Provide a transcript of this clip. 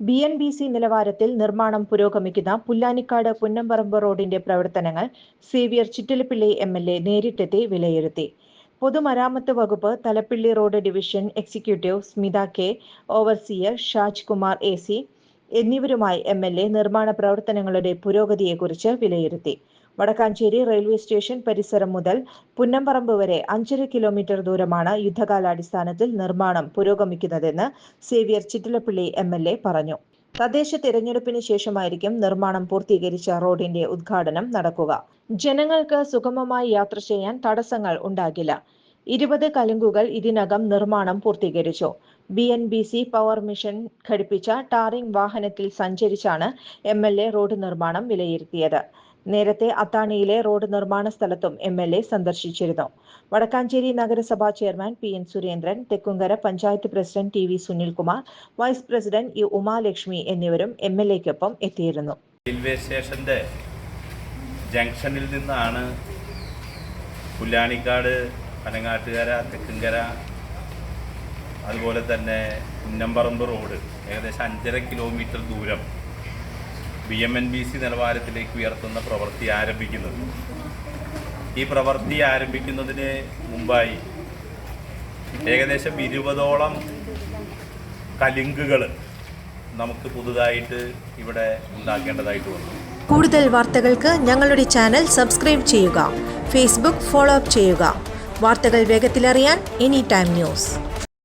B N B C നിലവാരത്തിൽ നിർമ്മാണം പുരോഗമിക്കുന്ന പുല്ലാനിക്കാട് പുന്നമ്പറമ്പ് റോഡിന്റെ പ്രവർത്തനങ്ങൾ Xavier Chittilappilly M L A നേരിട്ടെത്തി വിലയിരുത്തി. പൊതുമരാമത്ത് വകുപ്പ് Thalappilly road division executive Smitha K overseer Shaj Kumar A C എന്നിവരുമായി എം എൽ എ നിർമ്മാണ പ്രവർത്തനങ്ങളുടെ പുരോഗതിയെക്കുറിച്ച് വിലയിരുത്തി. വടക്കാഞ്ചേരി റെയിൽവേ സ്റ്റേഷൻ പരിസരം മുതൽ പുന്നംപറമ്പ് വരെ അഞ്ചര കിലോമീറ്റർ ദൂരമാണ് യുദ്ധകാലാടിസ്ഥാനത്തിൽ നിർമ്മാണം പുരോഗമിക്കുന്നതെന്ന് സേവ്യർ ചിറ്റിലപ്പിള്ളി എം പറഞ്ഞു. തദ്ദേശ തിരഞ്ഞെടുപ്പിന് ശേഷമായിരിക്കും നിർമ്മാണം പൂർത്തീകരിച്ച റോഡിന്റെ ഉദ്ഘാടനം നടക്കുക. ജനങ്ങൾക്ക് സുഗമമായി യാത്ര ചെയ്യാൻ തടസ്സങ്ങൾ ഉണ്ടാകില്ല. ഇരുപത് കലുങ്കുകൾ ഇതിനകം നിർമ്മാണം പൂർത്തീകരിച്ചു. B N B C power mission ഘടിപ്പിച്ച ടാറിംഗ് വാഹനത്തിൽ സഞ്ചരിച്ചാണ് എം എൽ എ റോഡ് നിർമ്മാണം വിലയിരുത്തിയത്. നേരത്തെ അത്താണിയിലെ റോഡ് നിർമ്മാണ സ്ഥലത്തും എം എൽ എ സന്ദർശിച്ചിരുന്നു. വടക്കാഞ്ചേരി നഗരസഭാ chairman P N Surendran Thekkumkara panchayat president T V Sunilkumar vice president E Umalakshmi എന്നിവരും എം എൽ എക്കൊപ്പം എത്തിയിരുന്നു. റെയിൽവേ സ്റ്റേഷന്റെ ജംഗ്ഷനിൽ നിന്നാണ് പുല്ലാണിക്കാട് പനങ്ങാട്ടുകര തെക്കുംകര അതുപോലെ തന്നെ കുന്നമ്പറമ്പ് റോഡ് ഏകദേശം അഞ്ചര കിലോമീറ്റർ ദൂരം B M N B C നിലവാരത്തിലേക്ക് ഉയർത്തുന്ന പ്രവൃത്തി ആരംഭിക്കുന്നത്. ഈ പ്രവൃത്തി ആരംഭിക്കുന്നതിന് മുമ്പായി ഏകദേശം ഇരുപതോളം കലിങ്കുകൾ നമുക്ക് പുതുതായിട്ട് ഇവിടെ ഉണ്ടാക്കേണ്ടതായിട്ട് വന്നു. കൂടുതൽ വാർത്തകൾക്ക് ഞങ്ങളുടെ ചാനൽ സബ്സ്ക്രൈബ് ചെയ്യുക ഫേസ്ബുക്ക് ഫോളോ അപ്പ് ചെയ്യുക. വാർത്തകൾ വേഗത്തിലറിയാൻ എനി ടൈം ന്യൂസ്.